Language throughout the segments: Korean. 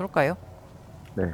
쏠까요? 네.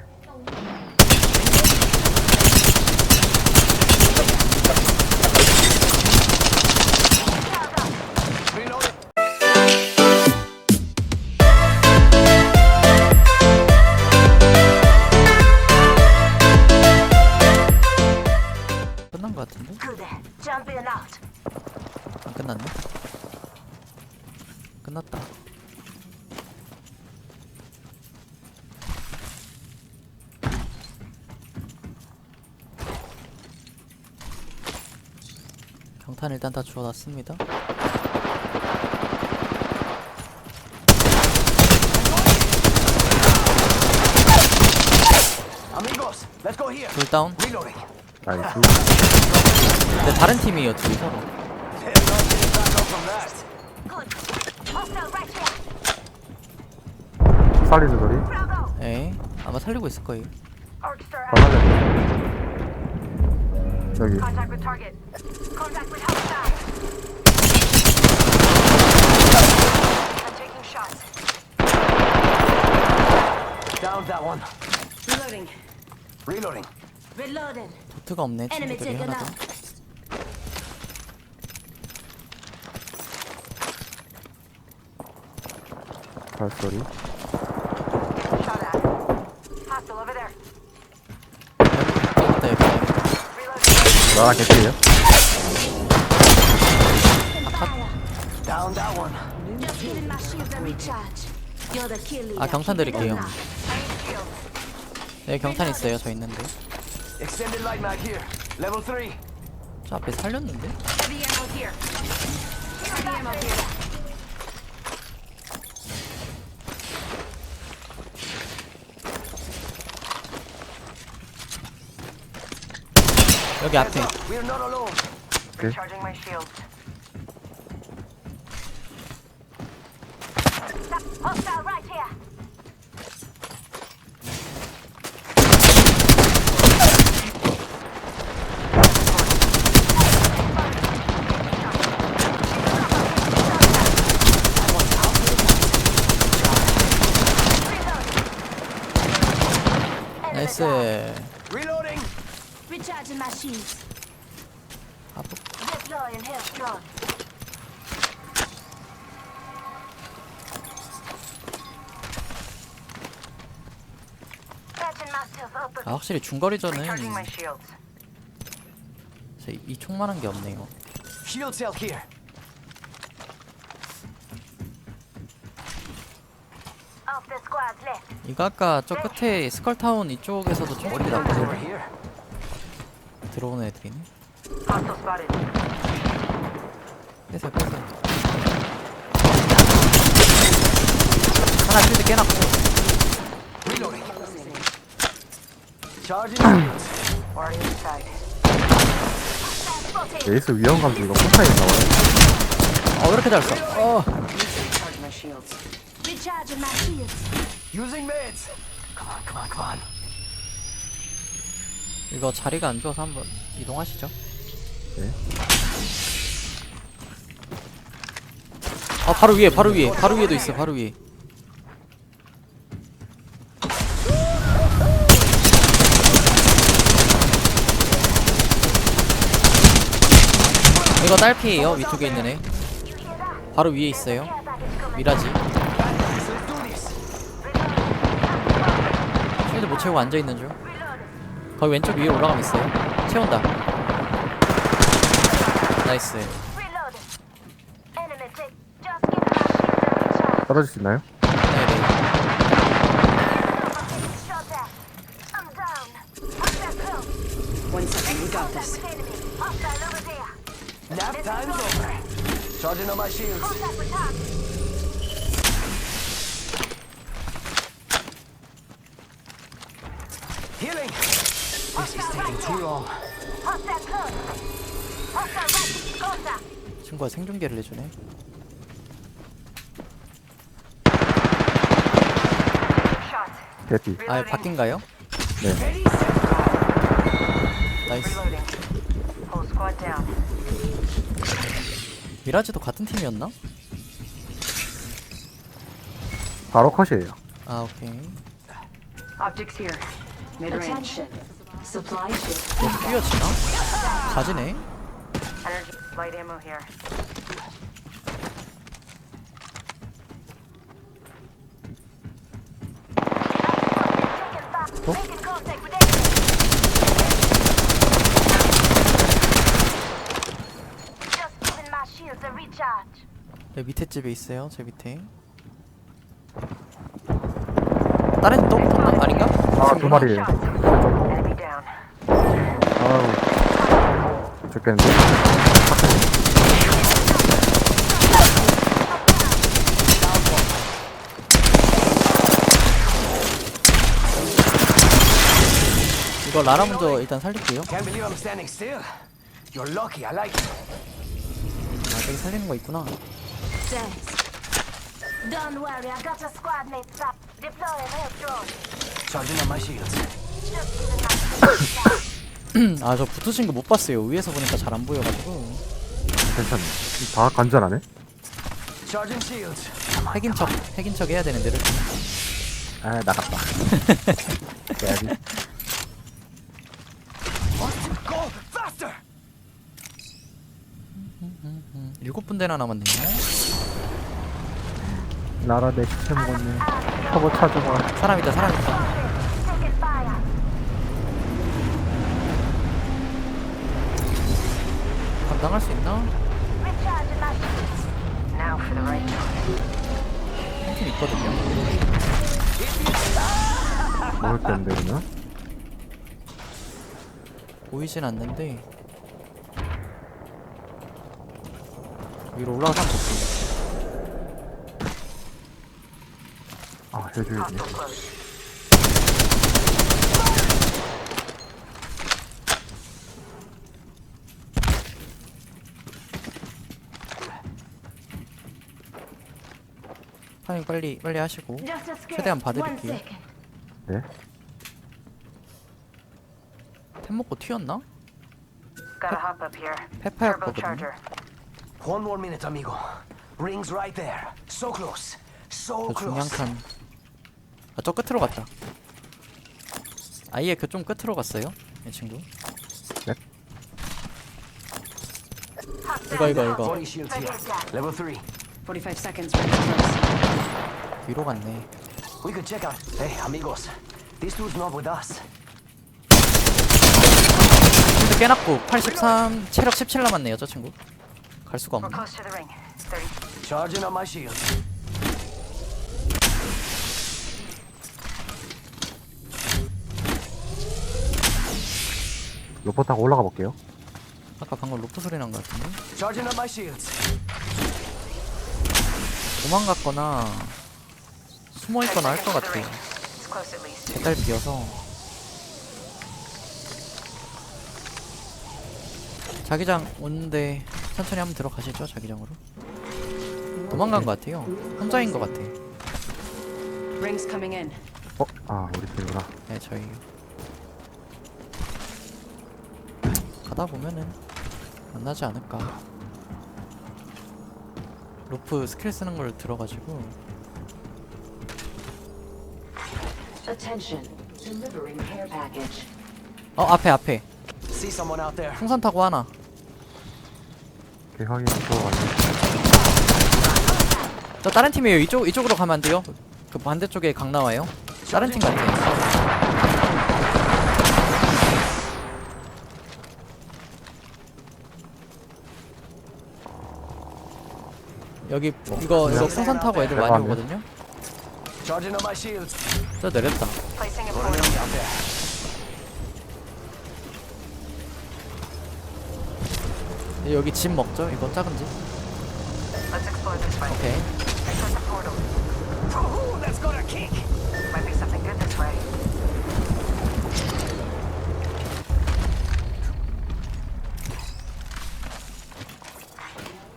경탄 일단 다 주워놨습니다. Amigos, let's go here. 둘 다운. 나이스. 근데 다른 팀이에요, 둘이 서로. Hell, not getting back up from that. Good. Hostile right here. 살리는 소리. 에 아마 살리고 있을 거예요. 여기. Contact with target. Contact with hostile. I'm taking shots. Down that one. Reloading. Reloading. Reloading. 도트가 없네, Enemy 친구들이 taken 하나도. out. 발소리. Shot at. Hostile over there. 여기다, 여기다, 여기다. Reloading. 나랑 개피예요? 아, 경탄 드릴게요. 네, 경탄 있어요, 저 있는데. Extended light mag here. Level 3. 저 앞에 살렸는데? 여기 앞에. We're not alone. 오케이. Reloading. Recharging my shields. 아, Deploying here strong. Patching myself up. 아 확실히 중거리전은 Recharging my shields. 이 총만한 게 없네요. Shield cell here. 이거 아까 저 끝에 스컬타운 이쪽에서도 좀 소리 here. 들어오는 애들이네. Hostile spotted. 빼세요, 빼세요. 하나 실드 깨놨고. 에이스 위험감도 이거 폭탄이 나와요. 어, 왜 이렇게 잘 써? 어. Recharging my shields. Using meds. Come on, come on, come on. 이거 자리가 안 좋아서 한번 이동하시죠. 네. 아, 바로 위에, 바로 위에, 바로 위에도 있어, 바로 위에. 이거 딸피예요 위쪽에 있는 애 바로 위에 있어요 미라지 못 채우고 앉아있는 중 거기 왼쪽 위에 올라가면 있어요 채운다 나이스. 떨어질 수 있나요? 네네. One second, we got this. Nap time's over. Charging on my shields. Contact with target. Healing. This is Contact. 친구가 생중계를 해주네. 개피. 아 바뀐가요? 네. 나이스. 미라지도 같은 팀이었나? 바로 컷이에요. 아 오케이 Optics here. Mid range. Attention. Supply ship. 여기 뛰어지나? 가지네 Energy. Light ammo here. 어? Making contact with enemy. Just giving my shields a recharge. 네, 밑에 집에 있어요 제 밑에 다른 또 붙었나? 아닌가? 아 두 마리에요 Enemy down. 죽겠는데 이거 라라 먼저 일단 살릴게요 Can't believe I'm standing still. You're lucky. I like it. 아 저기 살리는 거 있구나. Don't worry, I got your squad mates up. Deploying air drone. Charging on my shields. Just shields a recharge. 아 저 붙으신 거 못 봤어요. 위에서 보니까 잘 안 보여가지고. 괜찮네. 다 간절하네. 핵인 척 핵인 척 해야 되는데 이렇게. 아 나갔다. 음, 일곱 분대나 남았네요. 나라 내 시체 먹었네. 터보 차주마 사람 있다 사람 있다 감당할 수 있나? 한팀 있거든요. 먹을 게 없는데 그러면 보이진 않는데. 위로 올라가서 한번 볼게요. 아 해줘야지 파밍 빨리 빨리 하시고. 최대한 봐드릴게요 second. 네템 먹고 튀었나? 페파였거든요 Turbocharger. One more minute, amigo. Rings right there. So close. So 저 중량 close. 칸. 아, 저 끝으로 갔다. 아예 그 좀 끝으로 갔어요. 이 친구. 이거 이거 이거 40 shields here. Level 3. 45 seconds. Ring close. 위로 갔네. We could check out. Hey, amigos. This dude's not with us. 근데 깨놨고 83 체력 17 남았네요 저 친구. 갈 수가 We're 없네. close to the ring. 30. Charging on my shields. 로퍼 타고 올라가 볼게요 아까 방금 로프 소리 난 것 같은데. Charging on my shields. 도망갔거나 숨어 있거나 할 것 같아요. 배달 비어서. 자기장 오는데 천천히 한번 들어가시죠 자기장으로. 도망간 것 같아요. 혼자인 것 같아. Rings coming in. 어? 아 우리 팀이구나 네, 저희 가다 보면은 만나지 않을까. 로프 스킬 쓰는 걸 들어가지고 Attention. Delivering care package. 어 앞에 앞에 See someone out there. 풍선 타고 하나. 오케이 확인 들어가네 저 다른 팀이에요. 이쪽 이쪽으로 가면 안 돼요. 그 반대쪽에 강 나와요. 다른 팀 같아. 여기 이거 이거 풍선 타고 애들 많이. 오거든요. Charging on my shields. 저 내렸다. Placing a portal. 여기 집 먹죠? 이거 작은 집. Let's explore this way. 오케이. There's a portal. Ooh, that's got a kick. Might be something good this way.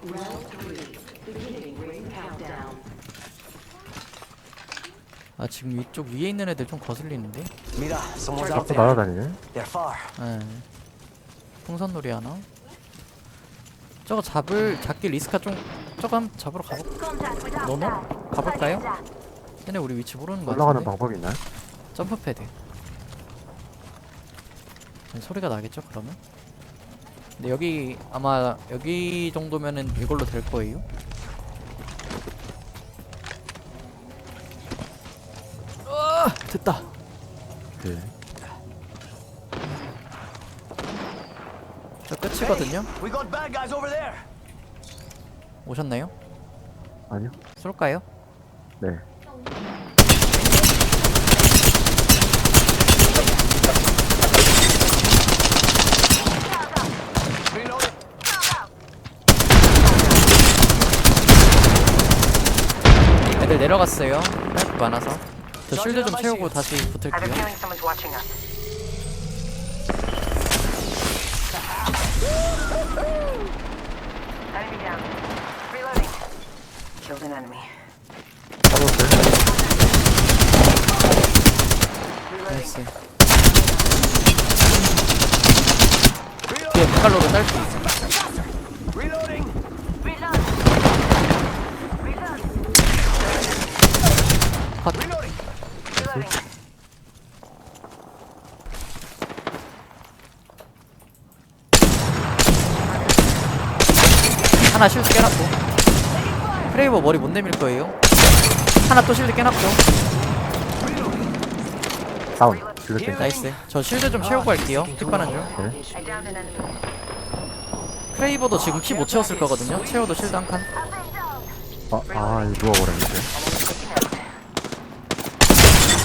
Round 아 지금 위쪽 위에 있는 애들 좀 거슬리는데. Someone's 자꾸 there. 날아다니네 They're far. 예. 풍선놀이 하나. 저거 잡을 잡기 리스크가 좀 조금 잡으러 가볼. Contact with 너너? hostile. 가볼까요? 얘네 우리 위치 모르는 거 올라가는 같은데. 방법이 있나요? 점프 패드 소리가 나겠죠 그러면? 근데 여기 아마 여기 정도면은 이걸로 될 거예요 됐다 네. 저 끝이거든요 We got bad guys over there. 오셨나요? 아니요. 쏠까요? 네. 애들 내려갔어요 할 많아서 저 쉴드 좀 채우고 다시 붙을게요. 나이스 뒤에 메갈로도 딸수 있어 Reloading. Reload. Reload. Reloading. Reloading. 하나 실드 깨놨고 크레이버 머리 못 내밀 거예요 하나 또 실드 깨놨고 다운. 줄였대. 나이스 저 실드 좀 채우고 갈게요 킥바는 중 enemy. 크레이버도 지금 키못 채웠을 거거든요 채워도 실드 한칸 아, 아, 이거 누워버렸는데.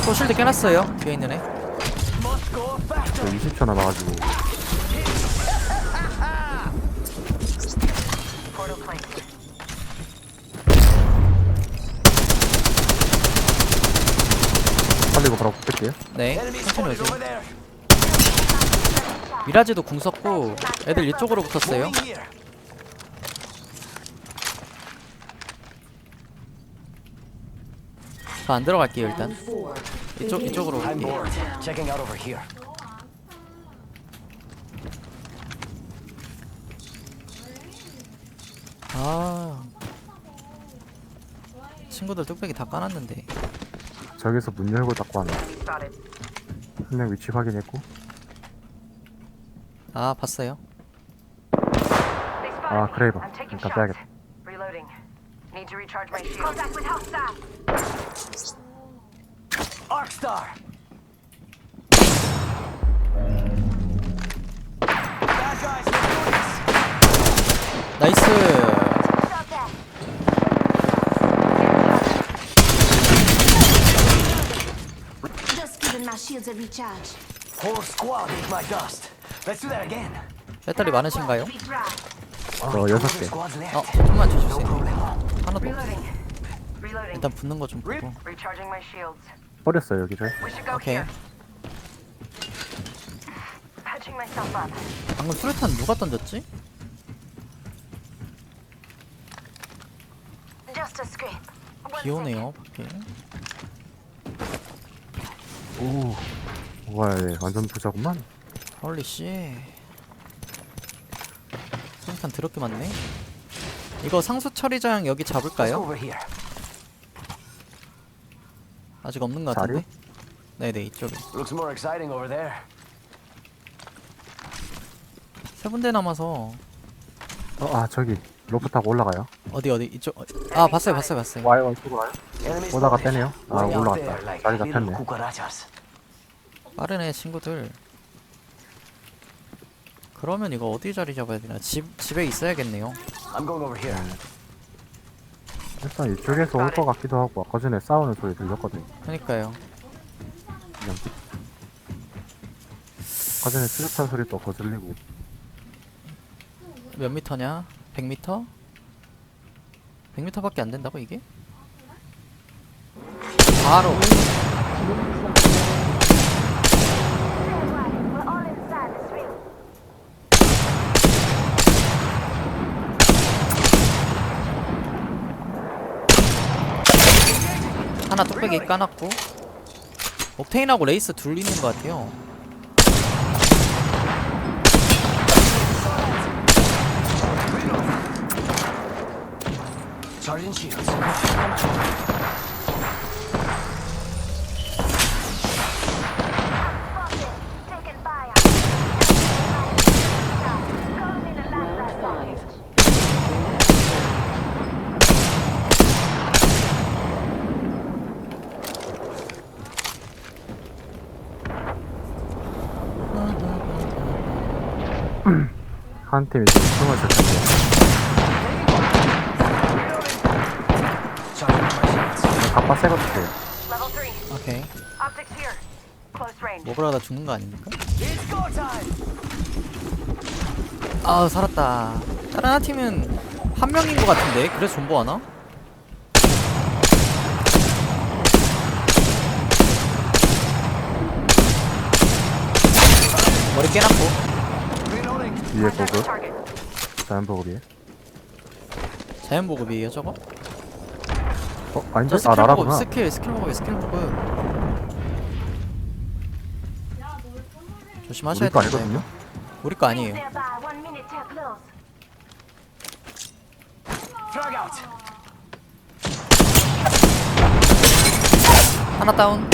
또 실드 깨놨어요 뒤에 있는 애 Must go faster. 저 20초 남아가지고. 이거 바로 붙을게요. 네 천천히 오세요. 미라지도 궁 썼고 애들 이쪽으로 붙었어요. 저 안 들어갈게요 일단. 이쪽 이쪽으로 here. 아 친구들 뚝배기 다 까놨는데 저기서 문 열고 닫고 하나. Spotted. 한명 위치 확인했고. 아 봤어요 아. 크레이버. 일단 shots. 빼야겠다. Reloading. Need to recharge my shield. Contact with hostile. Arcstar. Bad guys, let's do this. 나이스 shields a recharge. Whole squad ate my dust. Let's do that again. 배터리 많으신가요? 어, 여섯 개. Squads left. 어 좀만 주세요. 하나 더 Reloading. Reloading. 일단 붙는 거 좀 보고 Recharging my shields. 버렸어요, 여기 저희. We should go 오케이 here. Patching myself up. 방금 수류탄 누가 던졌지? Just a scrape. One 비 오네요 밖에 오. 와, 예, 완전 부자구만. 헐리씨 수류탄 더럽게 많네 이거 상수 처리장 여기 잡을까요? over here. 아직 없는 것? 같은데 네네 이쪽에 Looks more exciting over there. 세 군데 남아서 어, 아, 저기. 로프 타고 올라가요. 어디 어디 이쪽 어, 아 봤어요 봤어요 봤어요 와요, 이쪽으로 와요. Enemies 오다가. 빼네요. 아, Way out 올라갔다. there, like 자리 little 잡혔네. cucarachas. 빠르네 친구들 그러면 이거 어디 자리 잡아야 되나 집 집에 있어야겠네요 I'm going over here. 일단 이쪽에서 올 것 같기도 하고, 아까 전에 싸우는 소리 들렸거든 요. 그러니까요 그냥. 아까 전에 수류탄 소리도 거슬리고. 몇 미터냐 100미터 100미터밖에 안 된다고 이게 바로 We're all inside this ring. 하나 뚝배기 까놨고. 옥테인하고 레이스 둘 있는 것 같아요 한 팀이 지금 숨을 쉴 텐데. Shields. 갑바 새거 주세요. Level 3. 오케이 가다 죽는 거 아닙니까? 아 살았다 다른 한 팀은 한 명인 것 같은데 그래서 존버 하나? 머리 깨놨고. 위에 보급. 자연 보급 위에. 자연 보급이에요 저거? 어 아닌데? 저아 스킬 보급 나라구나. 스킬 스킬 보급이 스킬 보급 조심하셔야 우리 거 아니거든요? 우리 거 아니에요. 하나 다운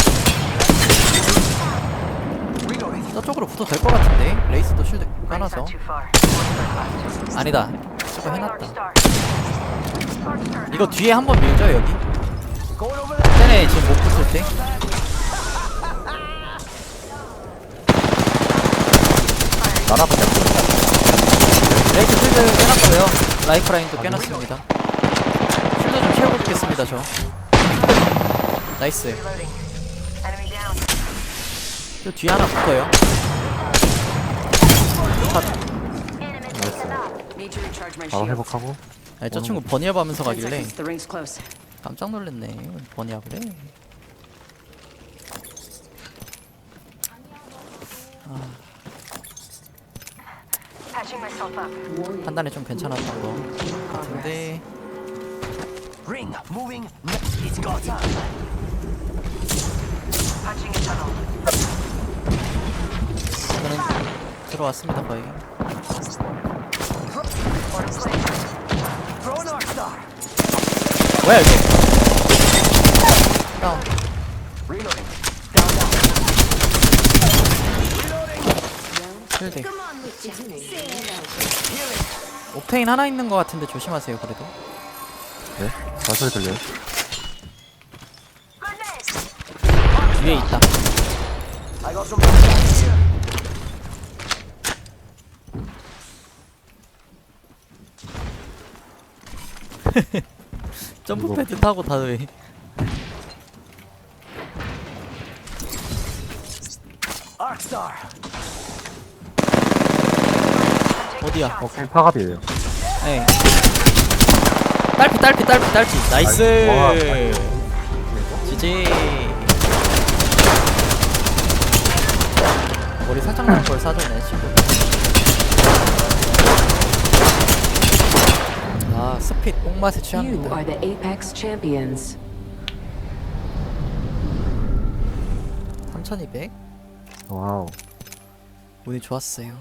저쪽으로 붙어도 될 것 같은데 레이스도 쉴드 far. 아니다 저거 해놨다. 이거 뒤에 한 번 밀죠 여기. 쟤네 지금 못 붙을 때 됐어. 레이스 쉴드 깨놨고요 라이프라인도 깨놨습니다 쉴드 좀 채우고 있겠습니다 저 나이스. 저 뒤에 하나 붙어요. Need to recharge my 바로 shield. 회복하고. 아니 저 친구 버니업 하면서 10 가길래 seconds. The ring's close. 깜짝 놀랐네 버니업을 해 Patching myself up. 판단이 좀 괜찮았던 거 같은데 Ring. Moving. It's go time. Patching a tunnel. 들어왔습니다 거의. 뭐야 이거 다운. 쉴드 옥테인 하나 있는 거 같은데 조심하세요 그래도 네. 발소리 들려요. 위에 있다 I got some backup here. 점프 패드 타고 다 왜? Arc star. 어디야? 어 파갑이에요. 네. 딸피 딸피 딸피 딸피 나이스. 와, 지지. 머리 살짝 나는 걸 사줬네 지금. 아 스 핏 뽕맛에 You 취합니다. are the Apex champions. 3200 와우. 운이 좋았어요.